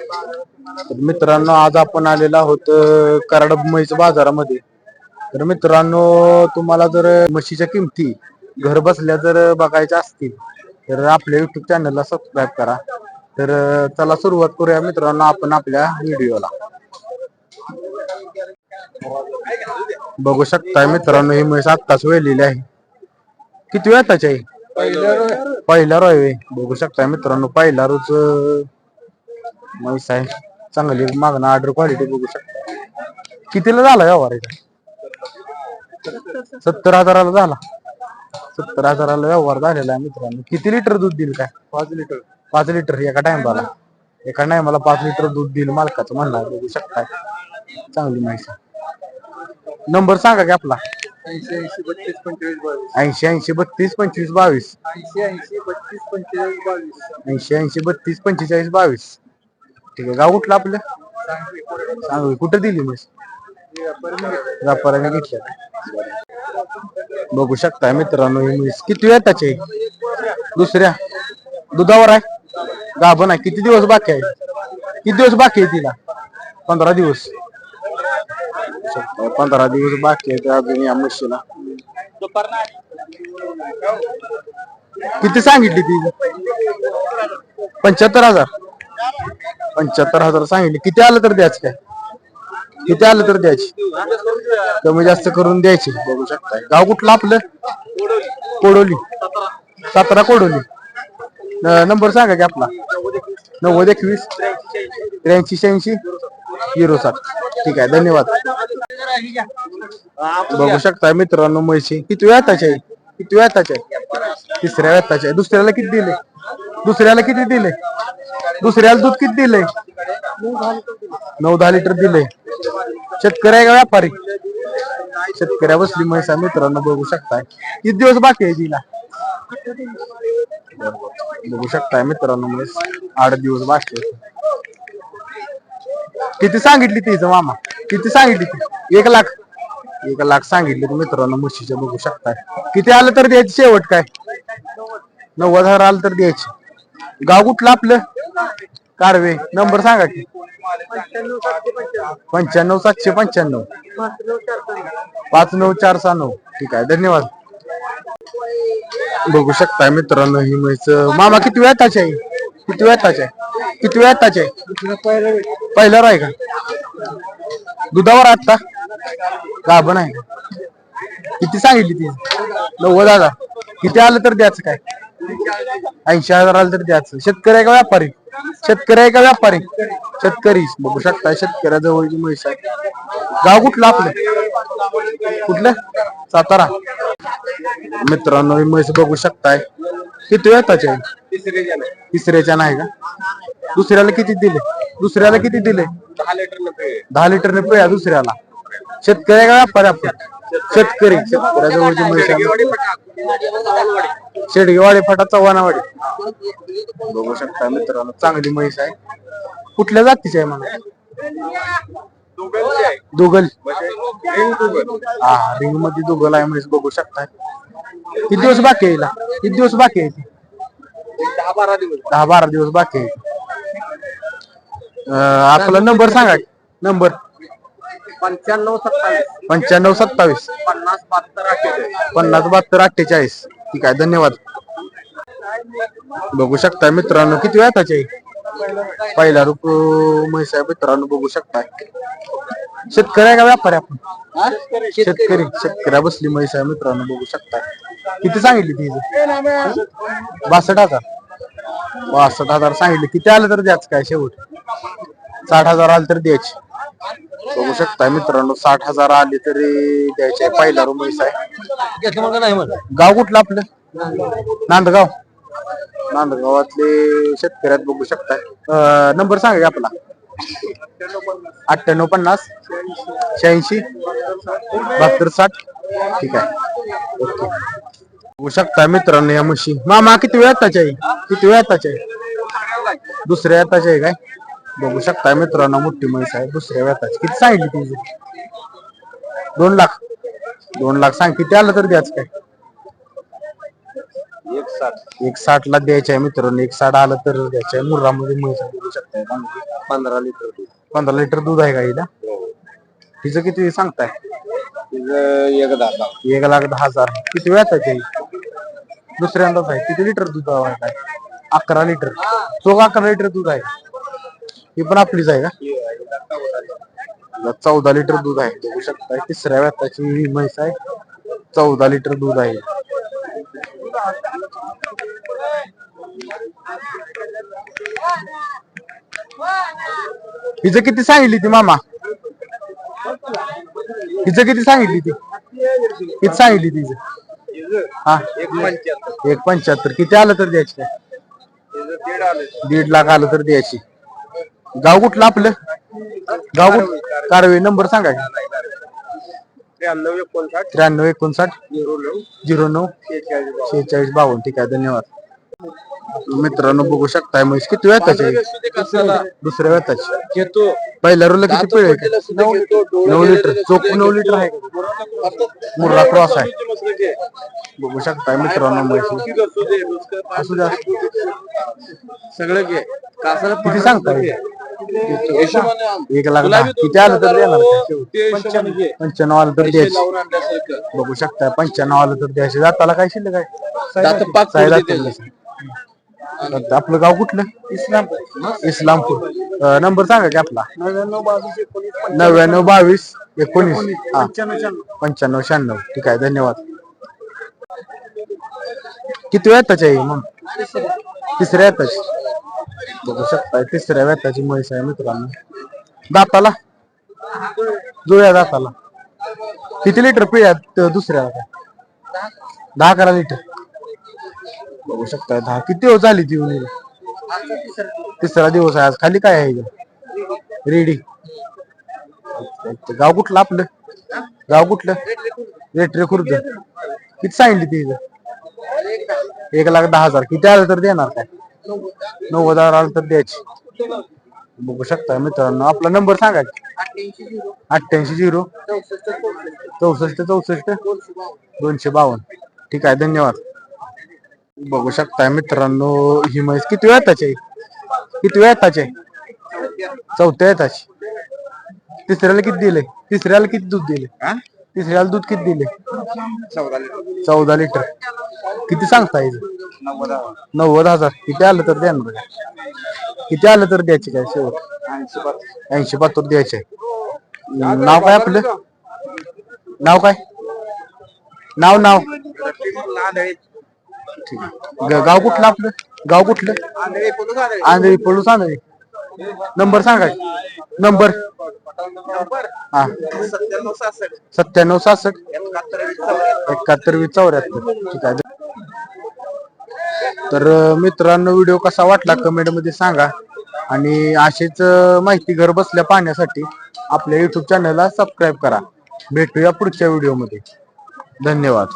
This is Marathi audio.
तर मित्रांनो आज आपण आलेलो आहोत कराड म्हैस बाजारामध्ये. तर मित्रांनो तुम्हाला जर म्हशीच्या किमती घर बसल्या जर बघायच्या असतील तर आपल्या युट्यूब चॅनलला सबस्क्राईब करा. तर चला सुरुवात करूया मित्रांनो आपण आपल्या व्हिडिओला. बघू शकताय मित्रांनो ही म्हैस आत्ताच वेळलेली आहे. किती वेळ त्याची आहे? पहिला रोय वे बघू शकताय मित्रांनो पहिला रोज म्हैस आहे चांगली मागणं ऑर्डर क्वालिटी बघू शकता. कितीला झाला व्यवहार इथं? सत्तर हजाराला झाला. सत्तर हजाराला व्यवहार झालेला आहे मित्रांनो. किती लिटर दूध देईल काय? पाच लिटर. पाच लिटर एका टाइमला एका टाइमला पाच लिटर दूध देईल मालकाचं म्हणणं आहे, बघू शकताय. चांगली आहे. नंबर सांगा की आपला. ऐंशी ऐंशी बत्तीस पंचेचाळीस बावीस. ऐंशी ऐंशी बत्तीस पंचवीस बावीस. ऐंशी ऐंशी बत्तीस पंचेचाळीस बावीस. ऐंशी ऐंशी बत्तीस पंचेचाळीस बावीस. ठीक आहे. गाव कुठलं आपलं? सांगू कुठं दिली म्हैस व्यापाऱ्याने घेतल्या बघू शकताय मित्रांनो ही म्हैस किती वेळ त्याची दुसऱ्या. दुधावर आहे? गाभण आहे. किती दिवस बाकी आहे? किती दिवस बाकी आहे तिला? पंधरा दिवस. पंधरा दिवस बाकी आहे अजून या म्हशीला. किती सांगितली ती? पंच्याहत्तर हजार. पंच्याहत्तर हजार सांगितले. किती आलं तर द्यायचं काय? किती आलं तर द्यायची? कमी जास्त करून द्यायची. बघू शकता गाव कुठलं आपलं? कोडोली. सातारा कोडोली. नंबर सांगा की आपला. नव्वद एकवीस. त्र्याऐंशी शहाऐंशी. झिरो सात. ठीक आहे. धन्यवाद. बघू शकताय मित्रांनो म्हैशी. किती वेळाचे आहे? किती वेळाचे आहे? तिसऱ्या वेळाचे आहे. दुसऱ्याला किती दिले? दुसऱ्याला किती दिले? दुसऱ्याला दूध किती दिलंय? नऊ दहा लिटर दिलंय. शेतकरी आहे का व्यापारी? शेतकऱ्या बसली म्हैसा मित्रांनो बघू शकताय. किती दिवस बाकी आहे तिला? बघू शकताय मित्रांनो म्हैस आठ दिवस बाकी आहे. किती सांगितली तिचं मामा? किती सांगितली ती? एक लाख. एक लाख सांगितली तू मित्रांनो म्हशीच्या बघू शकताय. किती आलं तर द्यायची शेवट काय? नव्वद हजार आलं तर द्यायची. गाव कुठलं आपलं? कारवे. नंबर सांगा की. पंच्याण्णव सातशे पंच्याण्णव. पाच नऊ चार सहा नऊ. ठीक आहे धन्यवाद. बघू शकताय मित्रांनो ही म्हैस मामा किती वेळ आहे? किती वेळ आहे? किती वेळ आहे? पहिल्यावर आहे का? दुधावर आत्ता? गाभण आहे. किती सांगितली ती? नव्वद हजार. किती आलं तर द्यायचं काय? ऐंशी हजार आलं तर द्यायचं. शेतकरी आहे का व्यापारी? शेतकरी आहे का व्यापारी? शेतकरी. बघू शकता शेतकऱ्याजवळची म्हैस आहे. गाव कुठलं आपलं? कुठलं? सातारा. मित्रांनो ही म्हैस बघू शकताय. किती वेताचे तिसऱ्याच्या नाही का? दुसऱ्याला किती दिले? दुसऱ्याला किती दिले? दहा लिटरने पिया दुसऱ्याला. शेतकरी आहे का व्यापारी आपण शेतकरी शेतकऱ्याजवळची म्हैस शेडगेवाडी फाटा चव्हाणावाडी. बघू शकता मित्रांनो. चांगली म्हैस आहे. कुठल्या जातीची आहे मला दुगल. हा रिंगमध्ये दुगल आहे म्हैस बघू शकताय. किती दिवस बाकी आहे हिला? किती दिवस बाकी आहे ती? दहा बारा दिवस. दहा बारा दिवस बाकी आहे. अं, आपला नंबर सांगा. नंबर. पंच्याण्णव सत्तावीस. पंच्याण्णव सत्तावीस. पन्नास बहात्तर अठ्ठेचाळीस. पन्नास बहात्तर अठ्ठेचाळीस. ठीक आहे धन्यवाद. बघू शकताय मित्रांनो किती वेळाचे आहे? पहिला रुप म्हैस आहे मित्रांनो बघू शकताय. शेतकरी आहे का व्यापारी आपण? शेतकरी शेतकऱ्या बसली म्हैस आहे मित्रांनो बघू शकताय. किती सांगितली ती बासष्ट हजार. बासष्ट हजार सांगितले. किती आलं तर द्याच काय शेवट? साठ हजार आले तर द्यायचे. बघू शकताय मित्रांनो साठ हजार आले तरी द्यायचे पहिला रूम आहे गाव कुठलं आपलं? नांदगाव. नांदगावातले शेतकऱ्यात बघू शकताय. नंबर सांगा आपला. अठ्ठ्याण्णव पन्नास शहाऐंशी बहात्तर साठ. ठीक आहे. ओके. बघू शकताय मित्रांनो या म्हशी. मामा किती वेळ आहे? किती वेळ आहे? दुसऱ्या येताची आहे काय? बघू शकताय मित्रांनो मोठी म्हैस आहे दुसऱ्या वेताची किती सांगितली तिची दोन लाख. दोन लाख सांग किती आलं तर द्याच काय? एक साठ. एक साठ ला द्यायचे आहे मित्रांनो एक साठ आलं तर द्यायचं आहे. मुर्रामध्ये म्हैस आहे, बघू शकताय. पंधरा लिटर दूध. पंधरा लिटर दूध आहे का हिला? तिचं किती सांगताय? तिचं एक एक लाख दहा हजार. किती वेळात आहे? दुसऱ्यांदाच आहे. किती लिटर दूध आहे? काय अकरा लिटर. चोख अकरा लिटर दूध आहे. ही पण आपलीच आहे का? चौदा लिटर दूध आहे. बघू शकताय तिसऱ्या व्याताची ही म्हैस आहे. चौदा लिटर दूध आहे. हिचं किती सांगितली ती मामा? हिचं किती सांगितली ती? किती सांगितली तिचं हा? एक पंच्याहत्तर. किती आलं तर द्यायची काय? दीड लाख आलं तर द्यायची. गाव कुठलं आपलं? गाव कारवे नंबर सांगा की. त्र्याण्णव एकोणसाठ. त्र्याण्णव एकोणसाठ. झिरो नऊ. झिरो नऊ. शेहेचाळीस बावन्न. ठीक आहे धन्यवाद. मित्रांनो बघू शकताय म्हैस किती वेताची आहे? दुसऱ्या वेताची घेतो पहिल्या रोला किती पिळे नऊ लिटर. चोख नऊ लिटर. आहे? मुर्रा क्रॉस आहे. बघू शकताय मित्रांनो म्हैस. असू द्या. सगळं घे. कासाला किती सांगताय. एक लाख दहा. किती आलं तर देणार घे. पंच्याण्णव आलं तर द्यायची. बघू शकता पंच्याण्णव आलं तर द्यायचे. दाताला काय शिल्लक आहे? पाच आपलं गाव कुठलं? इस्लामपूर. इस्लामपूर अं, नंबर सांगा की आपला. नव्याण्णव बावीस एकोणीस. नव्याण्णव बावीस एकोणीस हा. पंच्याण्णव शहाण्णव. पंच्याण्णव शहाण्णव ठीक आहे धन्यवाद. किती वेताची आहे मग? तिसऱ्या वेताची. बघू शकताय तिसऱ्या वेताची म्हैस आहे मित्रांनो. दाताला? जुळ्या दाताला. किती लिटर पिळ्यात दुसऱ्या? दहा अकरा लिटर. बघू शकता. दहा किती दिवस झाली ती येऊन तिसरा दिवस आहे. आज खाली काय आहे रेडी. गाव कुठलं आपलं? गाव कुठलं? रेटरे खुर्द. किती सांगितली ती इथं? एक लाख दहा हजार. किती आलं तर देणार काय? नव्वद हजार आलं तर द्यायची. बघू शकता मित्रांनो. आपला नंबर सांगा अठ्ठ्याऐंशी झिरो चौसष्ट चौसष्ट. दोनशे बावन्न. ठीक आहे. धन्यवाद. बघू शकताय मित्रांनो ही म्हैस किती वेळाची आहे? किती वेळाची आहे? चौथ्या वेताची तिसऱ्याला किती दिले तिसऱ्याला किती दूध दिले तिसऱ्याला दूध किती दिले चौदा लिटर. किती सांगता येईल नव्वद हजार. किती आलं तर द्या ना किती आलं तर द्यायचे काय शेवट? ऐंशी बहात्तर. द्यायचे. नाव काय आपलं? नाव काय? नाव नाव. ठीक आहे. ग- गाव कुठलं आपलं? गाव कुठलं? आंधळी पुन्हा आंधळी. पळू आंधळी नंबर सांगा. नंबर. हा. सत्त्याण्णव सहासष्ट. सत्त्याण्णव सहासष्ट एकाहत्तर वीस चौऱ्याहत्तर. एकाहत्तर वीस चौऱ्याहत्तर ठीक आहे. तर अं, मित्रांनो व्हिडिओ कसा वाटला कमेंटमध्ये सांगा. आणि अशीच अं, माहिती घर बसल्या पाहण्यासाठी आपल्या युट्यूब चॅनलला सबस्क्राईब करा. भेटूया पुढच्या व्हिडिओमध्ये. धन्यवाद.